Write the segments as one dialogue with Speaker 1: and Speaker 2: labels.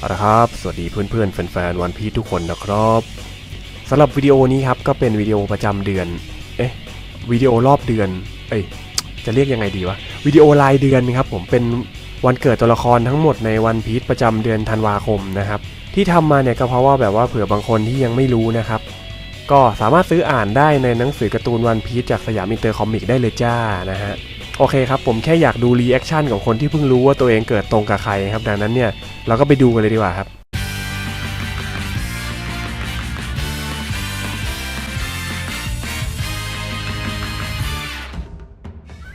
Speaker 1: เอาละครับ สวัสดีเพื่อนๆ แฟนๆ วันพีทุกคนนะครับสำหรับวิดีโอนี้ครับก็เป็นวิดีโอประจำเดือน เอ๊ะวิดีโอรอบเดือน เอ้ยจะเรียกยังไงดีวะวิดีโอรายเดือนครับผมเป็นวันเกิดตัวละครทั้งหมดในวันพีชประจำเดือนธันวาคมนะครับ ที่ทำมาเนี่ยก็เพราะว่าแบบว่าเผื่อบางคนที่ยังไม่รู้นะครับ ก็สามารถซื้ออ่านได้ในหนังสือการ์ตูนวันพีชจากสยามอินเตอร์คอมิกได้เลยจ้านะฮะ โอเคครับผมแค่อยากดูรีแอคชั่นของคนที่เพิ่งรู้ว่าตัวเองเกิดตรงกับใครครับดังนั้นเนี่ยเราก็ไปดูกันเลยดีกว่าครับ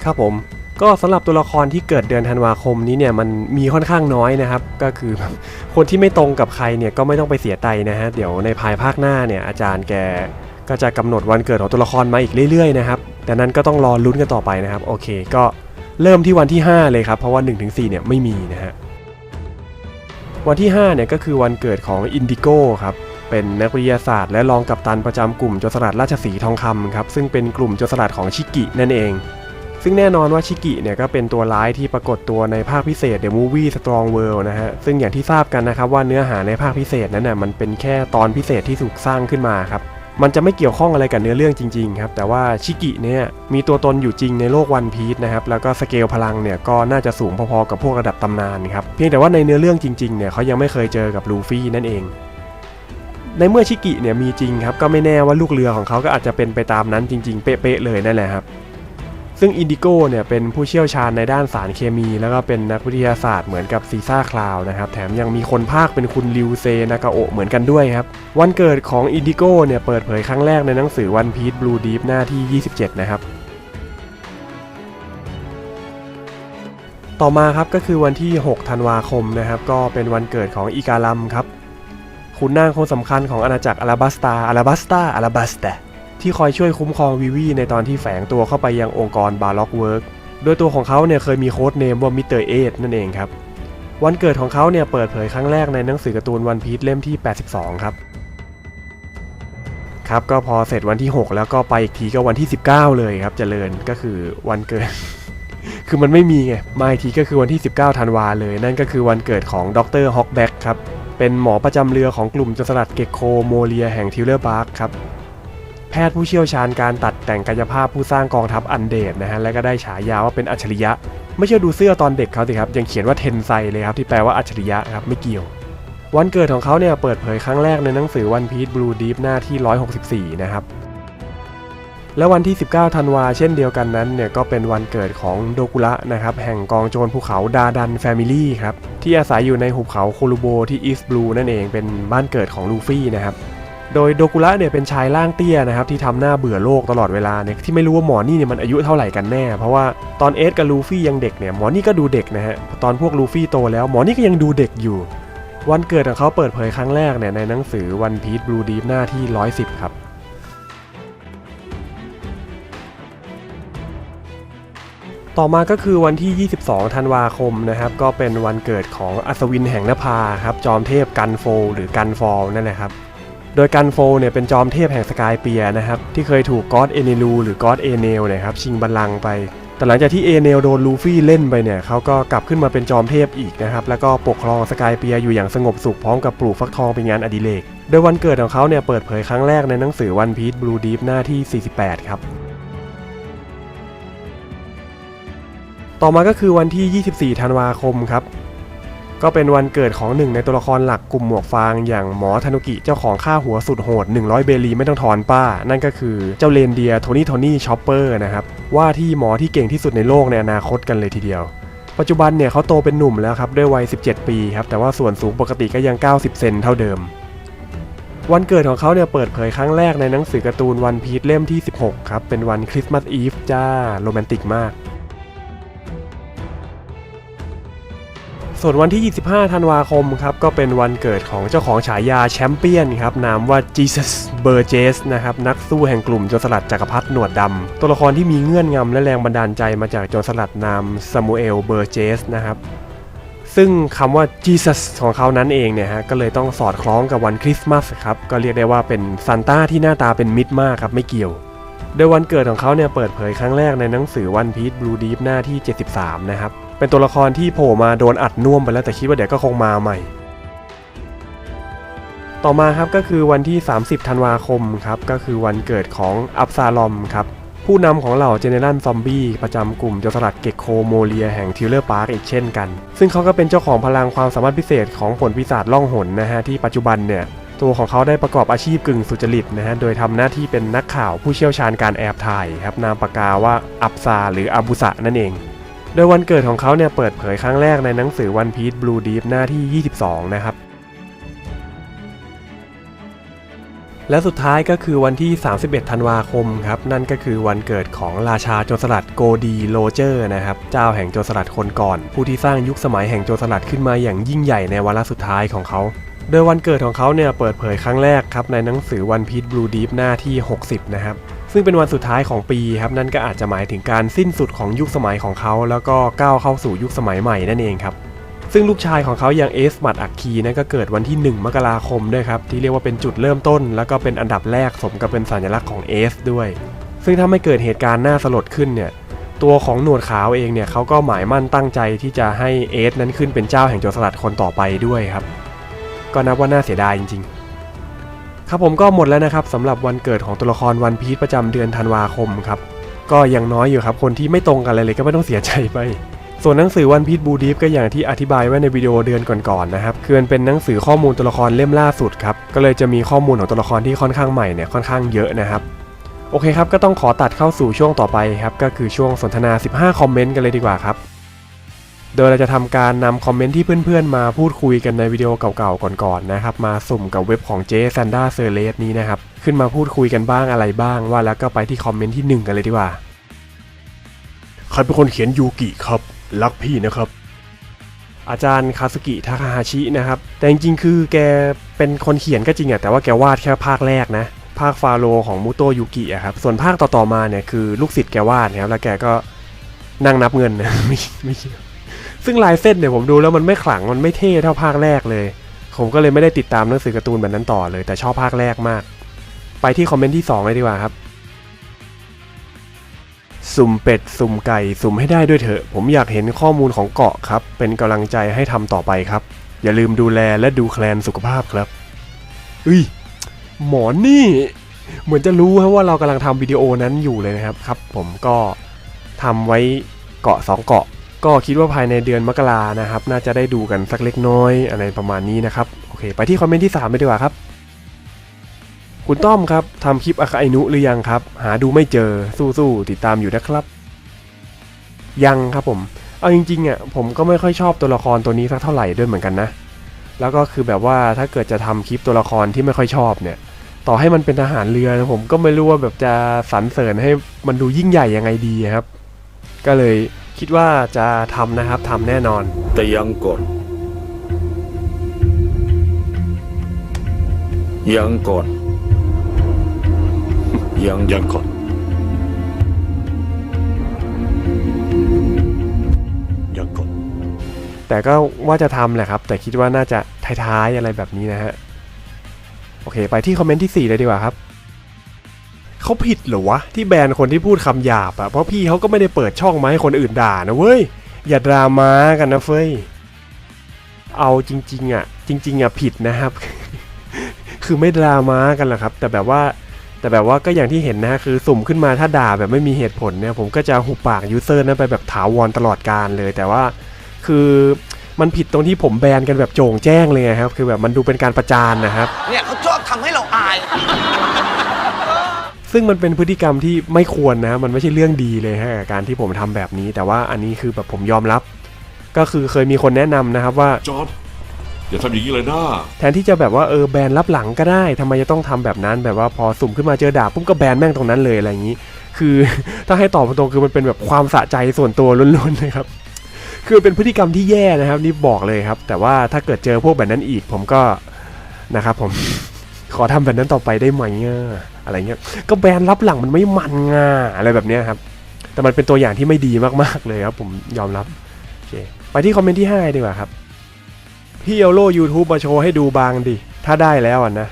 Speaker 1: ครับผมก็สำหรับตัวละครที่เกิดเดือนธันวาคมนี้เนี่ยมันมีค่อนข้างน้อยนะครับ ก็คือคนที่ไม่ตรงกับใครเนี่ยก็ไม่ต้องไปเสียใจนะฮะเดี๋ยวในภายภาคหน้าเนี่ยอาจารย์แกก็จะกำหนดวันเกิดของตัวละครมาอีกเรื่อยๆนะครับ ดังนั้นก็ต้องรอลุ้นกันต่อไปนะครับ โอเค ก็เริ่มที่วันที่ 5 เลยครับ เพราะว่า 1-4 เนี่ยไม่มีนะฮะ วันที่ 5 เนี่ยก็คือวันเกิดของอินดิโก้ครับ เป็นนักวิทยาศาสตร์ และรองกัปตันประจำกลุ่มโจรสลัดราชสีทองคำครับ ซึ่งเป็นกลุ่มโจรสลัดของชิกินั่นเอง ซึ่งแน่นอนว่าชิกิเนี่ยก็เป็นตัวร้ายที่ปรากฏตัวในภาคพิเศษ The Movie Strong World นะฮะ ซึ่งอย่างที่ทราบกันนะครับว่าเนื้อหาในภาคพิเศษนั้นน่ะมันเป็นแค่ตอนพิเศษที่ถูกสร้างขึ้นมาครับ มันจะไม่เกี่ยวข้องอะไรกับเนื้อเรื่องจริงๆครับแต่ว่าชิกิเนี่ยมีตัวตนอยู่จริงในโลกวันพีชนะครับแล้วก็สเกลพลังเนี่ยก็น่าจะสูงพอๆกับพวกระดับตำนานครับเพียงแต่ว่าในเนื้อเรื่องจริงๆเนี่ยเขายังไม่เคยเจอกับลูฟี่นั่นเองในเมื่อชิกิเนี่ยมีจริงครับก็ไม่แน่ว่าลูกเรือของเขาก็อาจจะเป็นไปตามนั้นจริงๆ เป๊ะๆเลยนั่นแหละครับ ซึ่งอินดิโก้เนี่ยเป็นผู้เชี่ยวชาญในด้านสารเคมี แล้วก็เป็นนักวิทยาศาสตร์เหมือนกับซีซ่าคลาวนะครับ แถมยังมีคนภาคเป็นคุณริวเซนากาโอเหมือนกันด้วยครับ วันเกิดของอินดิโก้เนี่ยเปิดเผยครั้งแรกในหนังสือวันพี e บลูดีฟหน้าที่ 27 นะครับต่อมาครับก็คือวันที่ 6 ธันวาคมนะครับก็เป็นวันเกิดของอีกาลัมครับขุนนางคนสำคัญของอาณาจักรอาราบัสตาอาราบัสตาอาราบัสตา ที่คอยช่วยคุ้มครองวิวีในตอนที่แฝงตัวเข้าไปยังองค์กรบาล็อกเวิร์กโดยตัวของเขาเนี่ยเคยมีโค้ดเนมว่ามิสเตอร์เอนั่นเองครับ วันเกิดของเขาเนี่ยเปิดเผยครั้งแรกในหนังสือการ์ตูนวันพีชเล่มที่ 82 ครับ ครับก็พอเสร็จวันที่ 6 แล้วก็ไปอีกทีก็วันที่ 19 เลยครับเจริญก็คือวันเกิด คือมันไม่มีไงมาอีกทีก็คือวันที่ 19ธันวาเลย นั่นก็คือวันเกิดของดรฮอกแบ็กครับเป็นหมอประจำเรือของกลุ่มจสลัดเกกโคโมเลียแห่งทิวเลอร์บาร์กครับ พทย์ผู้เชี่ยวชาญการตัดแต่งกายภาพผู้สร้างกองทัพอันเดดนะฮะและก็ได้ฉายาว่าเป็นอัจฉริยะ ไม่เชื่อดูเสื้อตอนเด็กเขาสิครับยังเขียนว่าเทนไซเลยครับที่แปลว่าอัจฉริยะครับไม่เกี่ยว วันเกิดของเขาเนี่ยเปิดเผยครั้งแรกในหนังสือวันพี e บลูดีฟหน้าที่ 164 นะครับและวันที่ 19 ธันวาเช่นเดียวกันนั้นเนี่ยก็เป็นวันเกิดของโดกุระนะครับแห่งกองโจรภูเขาดาดันแฟมิลี่ครับที่อาศัยอยู่ในหุบเขาโคลูโบที่อีสต์บลูนั่นเองเป็นบ้านเกิดของลูฟี่นะครับ โดยโดกุระเนี่ยเป็นชายร่างเตี้ยนะครับที่ทำหน้าเบื่อโลกตลอดเวลาเนี่ยที่ไม่รู้ว่าหมอนี่เนี่ยมันอายุเท่าไหร่กันแน่ เพราะว่าตอนเอสกับลูฟี่ยังเด็กเนี่ยหมอนี่ก็ดูเด็กนะฮะตอนพวกลูฟี่โตแล้วหมอนี่ก็ยังดูเด็กอยู่ วันเกิดของเขาเปิดเผยครั้งแรกเนี่ยในหนังสือวันพี e บลูดีฟหน้าที่ 110 ครับต่อมาก็คือวันที่ 22 ธันวาคมนะครับ ก็เป็นวันเกิดของอัศวินแห่งนภาครับ จอมเทพกันโฟหรือกันฟอลนั่นแหละครับ โดยกันโฟลเนี่ยเป็นจอมเทพแห่งสกายเปียนะครับที่เคยถูกก็อดเอเนลูหรือก็อดเอเนลนะครับชิงบัลลังก์ไป แต่หลังจากที่เอเนลโดนลูฟี่เล่นไปเนี่ยเขาก็กลับขึ้นมาเป็นจอมเทพอีกนะครับแล้วก็ปกครองสกายเปียอยู่อย่างสงบสุขพร้อมกับปลูกฟักทองเป็นงานอดิเรกโดยวันเกิดของเขาเนี่ยเปิดเผยครั้งแรกในหนังสือวันพี e บลูดีฟหน้าที่ 48 ครับต่อมาก็คือวันที่ 24 ธันวาคมครับ ก็เป็นวันเกิดของหนึ่งในตัวละครหลักกลุ่มหมวกฟางอย่างหมอธนุกิเจ้าของค่าหัวสุดโหด 100 เบลีไม่ต้องถอนป้า นั่นก็คือเจ้าเลนเดียโทนี่โทนี่ชอปเปอร์นะครับว่าที่หมอที่เก่งที่สุดในโลกในอนาคตกันเลยทีเดียว ปัจจุบันเนี่ยเขาโตเป็นหนุ่มแล้วครับด้วยวัย 17 ปีครับแต่ว่าส่วนสูงปกติก็ยัง 90 เซนเท่าเดิม วันเกิดของเขาเนี่ยเปิดเผยครั้งแรกในหนังสือการ์ตูนวันพี e เล่มที่ 16 ครับเป็นวันคริสต์มาสอีฟจ้าโรแมนติกมาก ส่วนวันที่ 25 ธันวาคมครับก็เป็นวันเกิดของเจ้าของฉายาแชมเปี้ยนครับนามว่า Jesus Burgess นะครับนักสู้แห่งกลุ่มโจรสลัดจักรพรรดิหนวดดำตัวละครที่มีเงื่อนงำและแรงบันดาลใจมาจากโจรสลัดนามซามูเอลเบอร์เจสนะครับซึ่งคำว่า Jesus ของเขานั้นเองเนี่ยฮะก็เลยต้องสอดคล้องกับวันคริสต์มาสครับก็เรียกได้ว่าเป็นซานต้าที่หน้าตาเป็นมิตรมากครับไม่เกี่ยว โดยวันเกิดของเขาเนี่ยเปิดเผยครั้งแรกในหนังสือวันพี e บลูดีฟหน้าที่ 73 นะครับ เป็นตัวละครที่โผล่มาโดนอัดน่วมไปแล้วแต่คิดว่าเดี๋ยวก็คงมาใหม่ ต่อมาครับก็คือวันที่ 30 ธันวาคมครับก็คือวันเกิดของอับซาลอมครับผู้นำของเหล่าเจเนรัลซอมบี้ประจำกลุ่มโจรสลัดเกกโคโมเลียแห่งทิลเลอร์พาร์คอีกเช่นกัน ซึ่งเขาก็เป็นเจ้าของพลังความสามารถพิเศษของผลปีศาจล่องหนนะฮะที่ปัจจุบันเนี่ยตัวของเขาได้ประกอบอาชีพกึ่งสุจริตนะฮะ โดยทำหน้าที่เป็นนักข่าวผู้เชี่ยวชาญการแอบถ่ายครับ นามปากกาว่าอับซาหรืออาบุสะนั่นเอง โดยวันเกิดของเขาเนี่ยเปิดเผยครั้งแรกในหนังสือวันพี e บลูดีฟหน้าที่ 22 นะครับ และสุดท้ายก็คือวันที่ 31 ธันวาคมครับ นั่นก็คือวันเกิดของราชาโจรสลัดโกดีโรเจอร์นะครับ เจ้าแห่งโจรสลัดคนก่อน ผู้ที่สร้างยุคสมัยแห่งโจรสลัดขึ้นมาอย่างยิ่งใหญ่ในวาระสุดท้ายของเขาโดยวันเกิดของเขาเนี่ยเปิดเผยครั้งแรกครับในหนังสือวันพี e บลูดีฟหน้าที่ 60 นะครับ ซึ่งเป็นวันสุดท้ายของปีครับนั่นก็อาจจะหมายถึงการสิ้นสุดของยุคสมัยของเขา แล้วก็ก้าวเข้าสู่ยุคสมัยใหม่นั่นเองครับซึ่งลูกชายของเขาอย่างเอสมัดอักคีนั่นก็เกิดวันที่ 1 มกราคมด้วยครับที่เรียกว่าเป็นจุดเริ่มต้น แล้วก็เป็นอันดับแรกสมกับเป็นสัญลักษณ์ของเอสด้วย ซึ่งถ้าไม่เกิดเหตุการณ์น่าสลดขึ้นเนี่ยตัวของหนวดขาวเองเนี่ยเขาก็หมายมั่นตั้งใจที่จะให้เอสนั้นขึ้นเป็นเจ้าแห่งโจรสลัดคนต่อไปด้วยครับ ก็นับว่าน่าเสียดายจริงๆ ครับผมก็หมดแล้วนะครับสำหรับวันเกิดของตัวละครวันพีชประจำเดือนธันวาคมครับก็ยังน้อยอยู่ครับคนที่ไม่ตรงกันเลยเลยก็ไม่ต้องเสียใจไป ส่วนหนังสือวันพีชบูดีฟก็อย่างที่อธิบายไว้ในวิดีโอเดือนก่อนๆนะครับคือมันเป็นหนังสือข้อมูลตัวละครเล่มล่าสุดครับก็เลยจะมีข้อมูลของตัวละครที่ค่อนข้างใหม่เนี่ยค่อนข้างเยอะนะครับโอเคครับก็ต้องขอตัดเข้าสู่ช่วงต่อไปครับก็คือช่วงสนทนา 15 คอมเมนต์กันเลยดีกว่าครับ โดยเราจะทำการนำคอมเมนต์ที่เพื่อนๆ มาพูดคุยกันในวิดีโอเก่าๆ ก่อนๆ นะครับ มาสุ่มกับเว็บของเจสันดาเซเลสนี้นะครับ ขึ้นมาพูดคุยกันบ้างอะไรบ้างว่าแล้วก็ไปที่คอมเมนต์ที่หนึ่งกันเลยดีกว่า ใครเป็นคนเขียนยูกิครับ รักพี่นะครับ อาจารย์คาสกิทาคาฮาชินะครับ แต่จริงๆ คือแกเป็นคนเขียนก็จริงอะแต่ว่าแกวาดแค่ภาคแรกนะภาคฟาโรของมุโตะยูกิอะครับ ส่วนภาคต่อๆมาเนี่ยคือลูกศิษย์แกวาดนะครับแล้วแกก็นั่งนับเงินนะไม่ไม่เกี่ยว ซึ่งลายเส้นเนี่ยผมดูแล้วมันไม่ขลังมันไม่เท่เท่าภาคแรกเลย ผมก็เลยไม่ได้ติดตามหนังสือการ์ตูนแบบนั้นต่อเลย แต่ชอบภาคแรกมาก ไปที่คอมเมนต์ที่สองเลยดีกว่าครับ สุ่มเป็ด สุ่มไก่ สุ่มให้ได้ด้วยเถอะ ผมอยากเห็นข้อมูลของเกาะครับ เป็นกำลังใจให้ทำต่อไปครับ อย่าลืมดูแลและดูแคลนสุขภาพครับอุ้ยหมอนี่ เหมือนจะรู้ครับว่าเรากำลังทำวิดีโอนั้นอยู่เลยนะครับครับ ผมก็ทำไว้เกาะสองเกาะ ก็คิดว่าภายในเดือนมกรานะครับ น่าจะได้ดูกันสักเล็กน้อยอะไรประมาณนี้นะครับ โอเค ไปที่คอมเมนต์ที่3ไปดีกว่าครับ คุณต้อมครับทำคลิปอาคาไอนุหรือยังครับ หาดูไม่เจอสู้ๆติดตามอยู่นะครับ ยังครับผม เอาจริงๆอะผมก็ไม่ค่อยชอบตัวละครตัวนี้สักเท่าไหร่ด้วยเหมือนกันนะ แล้วก็คือแบบว่าถ้าเกิดจะทำคลิปตัวละครที่ไม่ค่อยชอบเนี่ยต่อให้มันเป็นทหารเรือนะผมก็ไม่รู้ว่าแบบจะสรรเสริญให้มันดูยิ่งใหญ่ยังไงดีครับ ก็เลย คิดว่าจะทำนะครับทำแน่นอน
Speaker 2: แต่ยังก่อน ยังก่อน ยังยังก่อน ยังก่อน
Speaker 1: แต่ก็ว่าจะทำแหละครับ แต่คิดว่าน่าจะท้ายๆอะไรแบบนี้นะฮะ โอเค ไปที่คอมเมนต์ที่ 4 เลยดีกว่าครับ เขาผิดหรอวะ ที่แบนคนที่พูดคำหยาบอะเพราะพี่เขาก็ไม่ได้เปิดช่องมาให้คนอื่นด่านะเว้ย อย่าดราม่ากันนะเฟ้ย เอาจริงๆอะจริง ๆอะผิดนะครับ คือไม่ดราม่ากันหรอกครับ แต่แบบว่าแต่แบบว่าก็อย่างที่เห็นนะคือสุ่มขึ้นมาถ้าด่าแบบไม่มีเหตุผลเนี่ยผมก็จะหุบปากยูเซอร์นั้นไปแบบถาวรตลอดการเลย แต่ว่าคือมันผิดตรงที่ผมแบนกันแบบโจ่งแจ้งเลยครับ คือแบบมันดูเป็นการประจานนะครับ
Speaker 3: เนี่ยเขาชอบทำให้เราอาย
Speaker 1: ซึ่งมันเป็นพฤติกรรมที่ไม่ควรนะ มันไม่ใช่เรื่องดีเลยฮะกับการที่ผมทำแบบนี้ แต่ว่าอันนี้คือแบบผมยอมรับ ก็คือเคยมีคนแนะนำนะครับว่า
Speaker 4: จอร์ดอย่าทำอย่างนี้เลยนะ
Speaker 1: แทนที่จะแบบว่าเออแบนรับหลังก็ได้ทำไมจะต้องทำแบบนั้นแบบว่าพอสุ่มขึ้นมาเจอด่าปุ๊บก็แบนแม่งตรงนั้นเลยอะไรอย่างนี้ คือถ้าให้ตอบตรงๆคือมันเป็นแบบความสะใจส่วนตัวล้วนๆเลยครับคือเป็นพฤติกรรมที่แย่นะครับนี่บอกเลยครับ แต่ว่าถ้าเกิดเจอพวกแบบนั้นอีกผมก็นะครับผมขอทำแบบนั้นต่อไปได้ไหมอะ อะไรเงี้ยก็แบรนด์รับหลังมันไม่มันงาอะไรแบบเนี้ยครับ แต่มันเป็นตัวอย่างที่ไม่ดีมากๆเลยครับ ผมยอมรับโอเคไปที่คอมเมนต์ที่5ดีกว่าครับพี่เอาโล่ YouTube มาโชว์ให้ดูบางดิ ถ้าได้แล้วอะนะ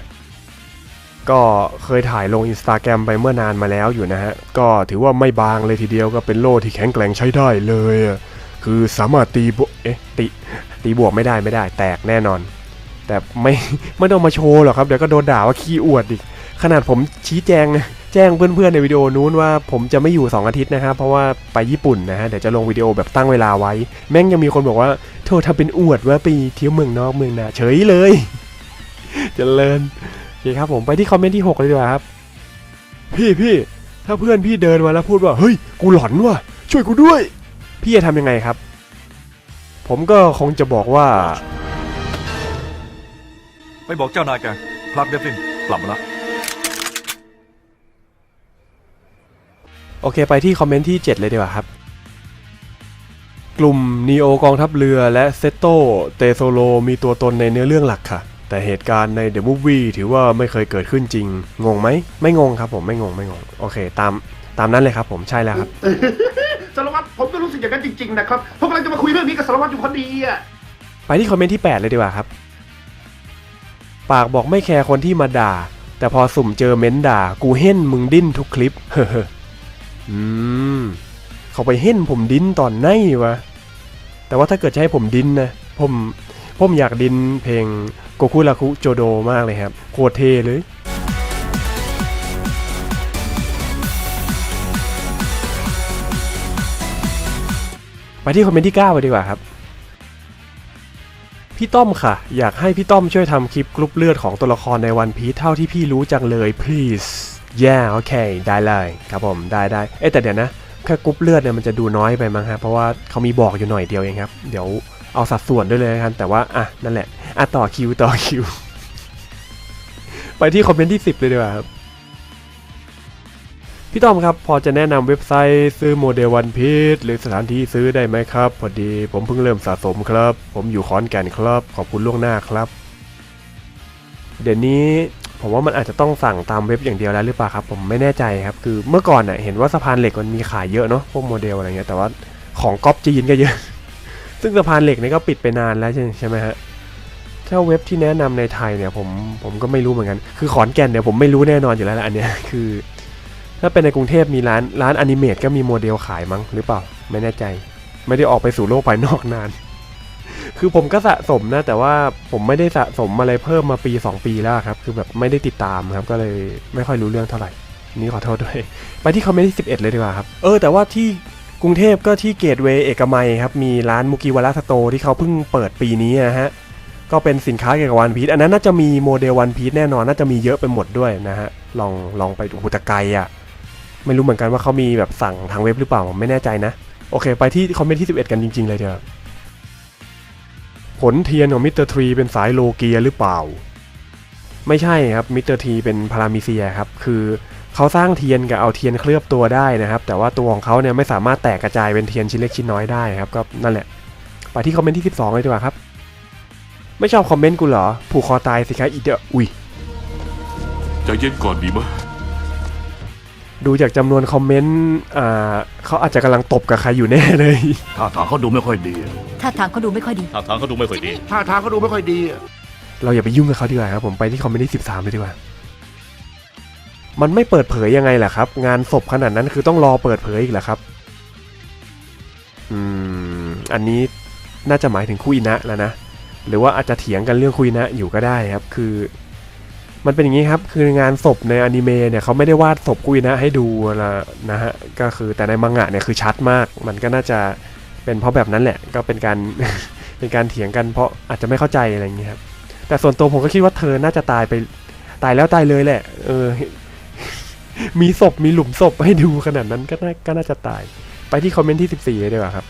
Speaker 1: ก็เคยถ่ายลงอินสตาแกรมไปเมื่อนานมาแล้วอยู่นะฮะ ก็ถือว่าไม่บางเลยทีเดียวก็เป็นโล่ที่แข็งแกร่งใช้ได้เลย คือสามารถตีบวกเอ๊ะตีตีบวกไม่ได้ไม่ได้ แตกแน่นอน แต่ไม่ไม่ต้องมาโชว์หรอกครับ เดี๋ยวก็โดนด่าว่าขี้อวดอีก ขนาดผมชี้แจงนะแจ้งเพื่อนๆในวิดีโอนู้นว่าผมจะไม่อยู่ 2 อาทิตย์นะครับเพราะว่าไปญี่ปุ่นนะฮะเดี๋ยวจะลงวิดีโอแบบตั้งเวลาไว้ แม่งยังมีคนบอกว่าโทษทำเป็นอวดว่าไปเที่ยวเมืองนอกเมืองนาเฉยเลยเจริญโอเคครับผมไปที่คอมเมนต์ที่6เลยดีกว่าครับ พี่พี่ถ้าเพื่อนพี่เดินมาแล้วพูดว่าเฮ้ยกูหลอนว่ะช่วยกูด้วย พี่จะทำยังไงครับ ผมก็คงจะบอกว่า
Speaker 5: ไปบอกเจ้านายแกพลักเดฟลินกลับมาละ
Speaker 1: โอเคไปที่คอมเมนต์ที่ 7 เลยดีกว่าครับ กลุ่มนีโอกองทัพเรือและเซโตเตโซโลมีตัวตนในเนื้อเรื่องหลักค่ะ แต่เหตุการณ์ในเดอะมูฟวี่ถือว่าไม่เคยเกิดขึ้นจริง งงไหม ไม่งงครับผมไม่งงไม่งง โอเค ตามตามนั้นเลยครับผมใช่แล้วครับ
Speaker 6: สารวัตรผมก็รู้สึกอย่างนั้นจริงๆนะครับผมกำลังจะมาคุยเรื่องนี้กับสารวัตรอยู่พอดีอะ
Speaker 1: ไปที่คอมเมนต์ที่ 8 เลยดีกว่าครับ ปากบอกไม่แคร์คนที่มาด่า แต่พอสุ่มเจอเม้นด่า กูเห็นมึงดิ้นทุกคลิป เฮ้ อืม เขาไปเห็นผมดินตอนไหนวะ แต่ว่าถ้าเกิดจะให้ผมดินนะ ผมผมอยากดินเพลงโกคุราคุโจโดมากเลยครับ โคตรเท่เลยไปที่คอมเมนต์ที่9ไปดีกว่าครับ พี่ต้อมค่ะ อยากให้พี่ต้อมช่วยทำคลิปกรุ๊ปเลือดของตัวละครในวันพีเท่าที่พี่รู้จังเลย please yeah โอเค ได้เลยครับผม ได้ได้เอ้ยแต่เดี๋ยวนะ แค่กรุ๊ปเลือดเนี่ยมันจะดูน้อยไปมั้งครับเพราะว่าเขามีบอกอยู่หน่อยเดียวเองครับ เดี๋ยวเอาสัดส่วนด้วยเลยกันแต่ว่า อะ นั่นแหละ อะ ต่อคิวต่อคิว ไปที่คอมเมนต์ที่ 10 เลยดีกว่าครับ พี่ต้อมครับ พอจะแนะนำเว็บไซต์ซื้อโมเดลวันพีชหรือสถานที่ซื้อได้ไหมครับ พอดีผมเพิ่งเริ่มสะสมครับ ผมอยู่ขอนแก่นครับ ขอบคุณล่วงหน้าครับ เดี๋ยวนี้ ผมว่ามันอาจจะต้องสั่งตามเว็บอย่างเดียวแล้วหรือเปล่าครับผมไม่แน่ใจครับคือเมื่อก่อนเน่ะเห็นว่าสะพานเหล็กมันมีขายเยอะเนาะพวกโมเดลอะไรเงี้ยแต่ว่าของก๊อปจีนก็เยอะ ซึ่งสะพานเหล็กนี่ก็ปิดไปนานแล้วใช่ใช่ไหมฮะถ้าเว็บที่แนะนำในไทยเนี่ยผมผมก็ไม่รู้เหมือนกัน คือขอนแก่นเนี่ยผมไม่รู้แน่นอนอยู่แล้วละอันเนี้ยคือ ถ้าเป็นในกรุงเทพมีร้านร้านอนิเมตก็มีโมเดลขายมั้งหรือเปล่าไม่แน่ใจ ไม่ได้ออกไปสู่โลกภายนอกนาน คือผมก็สะสมนะ แต่ว่าผมไม่ได้สะสมอะไรเพิ่มมาปี 2 ปีแล้วครับ คือแบบไม่ได้ติดตามครับ ก็เลยไม่ค่อยรู้เรื่องเท่าไหร่ นี่ขอโทษด้วย ไปที่คอมเมนต์ที่ 11 เลยดีกว่าครับ เออ แต่ว่าที่กรุงเทพก็ที่เกตเวย์เอกมัยครับ มีร้านมุกิวาระสโตที่เขาเพิ่งเปิดปีนี้นะฮะ ก็เป็นสินค้าเกี่ยวกับวันพีชอันนั้นน่าจะมีโมเดลวันพีชแน่นอน น่าจะมีเยอะไปหมดด้วยนะฮะ ลองลองไปดูหูแตะไกลอะ ไม่รู้เหมือนกันว่าเขามีแบบสั่งทางเว็บหรือเปล่าผมไม่แน่ใจนะ โอเค ไปที่คอมเมนต์ที่ 11 กันจริง ๆ เลยเถอะ ผลเทียนของมิสเตอร์ทรีเป็นสายโลเกียหรือเปล่า ไม่ใช่ครับมิสเตอร์ทีเป็นพารามิเซียครับ คือเขาสร้างเทียนกับเอาเทียนเคลือบตัวได้นะครับ แต่ว่าตัวของเขาเนี่ยไม่สามารถแตกกระจายเป็นเทียนชิ้นเล็กชิ้นน้อยได้ครับ ก็นั่นแหละ ไปที่คอมเมนต์ที่ 12 เลยดีกว่าครับ ไม่ชอบคอมเมนต์กูเหรอ ผูกคอตายสิครับอีเดออุ้ย
Speaker 4: ใจเย็นก่อนดีมั้ย
Speaker 1: ดูจากจำนวนคอมเมนต์อ่าเขาอาจจะกำลังตบกับใครอยู่แน่เลย
Speaker 2: ท่าทางเขาดูไม่ค่อยดี
Speaker 7: ท่าทางเขาดูไม่ค่อยดี
Speaker 2: ท่าทางเขาดูไม่ค่อยดี
Speaker 6: ท่าทางเขาดูไม่ค่อยดีอะ
Speaker 1: เราอย่าไปยุ่งกับเขาดีกว่าครับผมไปที่คอมเมนต์ที่13เลยดีกว่า มันไม่เปิดเผยยังไงล่ะครับ งานศพขนาดนั้นคือต้องรอเปิดเผยอีกเหรอครับ อืม อันนี้น่าจะหมายถึงคุยนะแล้วนะ หรือว่าอาจจะเถียงกันเรื่องคุยนะอยู่ก็ได้ครับ คือ มันเป็นอย่างนี้ครับ คืองานศพในอนิเมะเนี่ยเขาไม่ได้วาดศพคุยนะให้ดูนะนะฮะ ก็คือแต่ในมังงะเนี่ยคือชัดมาก มันก็น่าจะ เป็นเพราะแบบนั้นแหละก็เป็นการเป็นการเถียงกันเพราะอาจจะไม่เข้าใจอะไรอย่างเงี้ยครับแต่ส่วนตัวผมก็คิดว่าเธอน่าจะตายไปตายแล้วตายเลยแหละ เออ มีศพมีหลุมศพให้ดูขนาดนั้นก็น่าก็น่าจะตาย ไปที่คอมเมนต์ที่ 14เลยดีกว่าครับ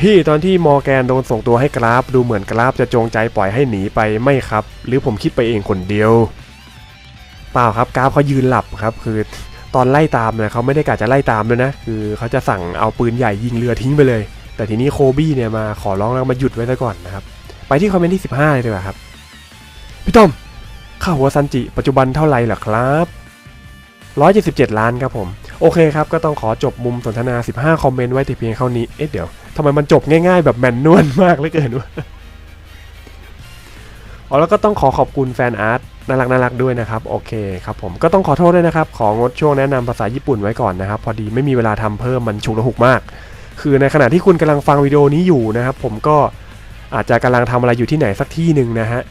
Speaker 1: พี่ตอนที่มอแกนโดนส่งตัวให้กราฟ ดูเหมือนกราฟจะจงใจปล่อยให้หนีไปไม่ครับ หรือผมคิดไปเองคนเดียว เปล่าครับกราฟเขายืนหลับครับ คือ ตอนไล่ตามเนี่ยเขาไม่ได้กะจะไล่ตามด้วยนะ คือเขาจะสั่งเอาปืนใหญ่ยิงเรือทิ้งไปเลย แต่ทีนี้โคบี้เนี่ยมาขอร้องแล้วมาหยุดไว้ซะก่อนนะครับ ไปที่คอมเมนต์ที่ 15 เลยดีกว่าครับ พี่ต้อมค่าหัวซันจิ ปัจจุบันเท่าไหร่ล่ะครับ177 ล้านครับผม โอเคครับ ก็ต้องขอจบมุมสนทนา 15 คอมเมนต์ไว้แต่เพียงเท่านี้ เอ๊ะเดี๋ยวทำไมมันจบง่ายๆ แบบแมนนวลมากเลือเกินวะอ๋อแล้วก็ต้องขอขอบคุณแฟนอาร์ต น่ารักน่ารักด้วยนะครับ โอเคครับผมก็ต้องขอโทษด้วยนะครับ ของดช่วงแนะนำภาษาญี่ปุ่นไว้ก่อนนะครับ พอดีไม่มีเวลาทำเพิ่มมันฉุกระหุกมาก คือในขณะที่คุณกำลังฟังวิดีโอนี้อยู่นะครับ ผมก็อาจจะกำลังทำอะไรอยู่ที่ไหนสักที่หนึ่งนะฮะ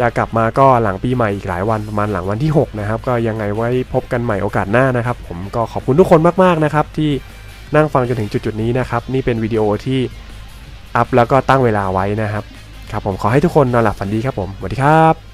Speaker 1: จะกลับมาก็หลังปีใหม่อีกหลายวันประมาณหลังวันที่ 6 นะครับ ก็ยังไงไว้พบกันใหม่โอกาสหน้านะครับ ผมก็ขอบคุณทุกคนมากๆนะครับ ที่นั่งฟังจนถึงจุดๆนี้นะครับ นี่เป็นวิดีโอที่อัพแล้วก็ตั้งเวลาไว้นะครับ ครับผมขอให้ทุกคนนอนหลับฝันดีครับผมสวัสดีครับ